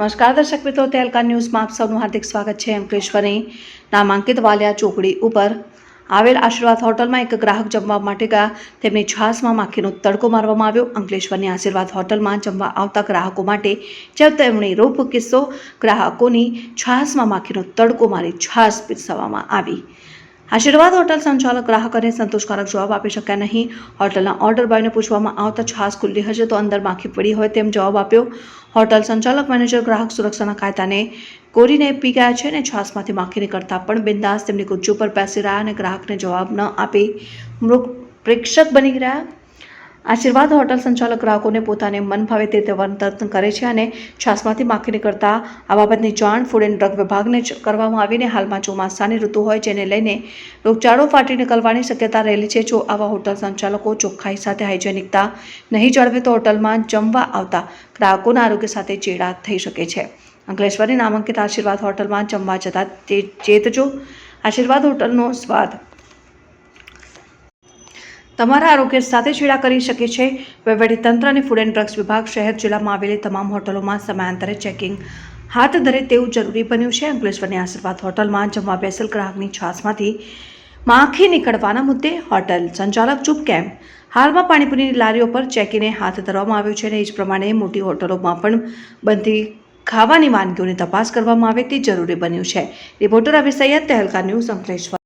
નમસ્કાર, દર્શક મિત્રો, તેલકા ન્યૂઝમાં આપ સૌનું હાર્દિક સ્વાગત છે. અંકલેશ્વરની નામાંકિત વાલિયા ચોકડી ઉપર આવેલ આશીર્વાદ હોટલમાં એક ગ્રાહક જમવા માટે ગયા. તેમની છાસમાં માખીનો તડકો મારવામાં આવ્યો. અંકલેશ્વરની આશીર્વાદ હોટલમાં જમવા આવતા ગ્રાહકો માટે ચેતવણી રૂપ કિસ્સો ગ્રાહકોની છાસમાં માખીનો તડકો મારી છાસ પીરસવામાં આવી. આશીર્વાદ હોટલ સંચાલક ગ્રાહકોને સંતોષકારક જવાબ આપી શક્યા નહીં. હોટલના ઓર્ડર બોયને પૂછવામાં આવતા છાસ ખુલ્લી હશે તો અંદર માખી પડી હોય તેમ જવાબ આપ્યો. હોટલ સંચાલક મેનેજર ગ્રાહક સુરક્ષાના કાયદાને કોરીને પી ગયા છે અને છાસમાંથી માખી નીકળતા પણ બિંદાસ તેમની ગુજ્જુ પર બેસી રહ્યા અને ગ્રાહકને જવાબ ન આપી. મૃગ પ્રેક્ષક બની રહ્યા આશીર્વાદ હોટલ સંચાલક ગ્રાહકોને પોતાને મન ભાવે તે રીતે વર્તન કરે છે અને છાસમાંથી માખી કરતા આ બાબતની જાણ ફૂડ એન્ડ ડ્રગ વિભાગને કરવામાં આવીને હાલમાં ચોમાસાની ઋતુ હોય જેને લઈને રોગચાળો ફાટી નીકળવાની શક્યતા રહેલી છે. જો આવા હોટલ સંચાલકો ચોખ્ખાઈ સાથે હાઇજેનિકતા નહીં જાળવે તો હોટલમાં જમવા આવતા ગ્રાહકોના આરોગ્ય સાથે ચેડા થઈ શકે છે. અંકલેશ્વરી નામાંકિત આશીર્વાદ હોટલમાં જમવા જતા તે ચેતજો. આશીર્વાદ હોટલનો સ્વાદ તમારા આરોગ્ય સાથે છેડા કરી શકે છે. વહીવટીતંત્ર અને ફૂડ એન્ડ ડ્રગ્સ વિભાગ શહેર જિલ્લામાં આવેલી તમામ હોટલોમાં સમયાંતરે ચેકિંગ હાથ ધરે તેવું જરૂરી બન્યું છે. અંકલેશ્વરની આશીર્વાદ હોટલમાં જમવા બેસેલ ગ્રાહકની છાસમાંથી માખી નીકળવાના મુદ્દે હોટલ સંચાલક ચૂપ કેમ? હાલમાં પાણીપુરીની લારીઓ પર ચેકીને હાથ ધરવામાં આવ્યું છે અને એ જ પ્રમાણે મોટી હોટલોમાં પણ બનતી ખાવાની વાનગીઓની તપાસ કરવામાં આવે તે જરૂરી બન્યું છે. Reporter Abhisaiyad Tehelka news Ankleshwar.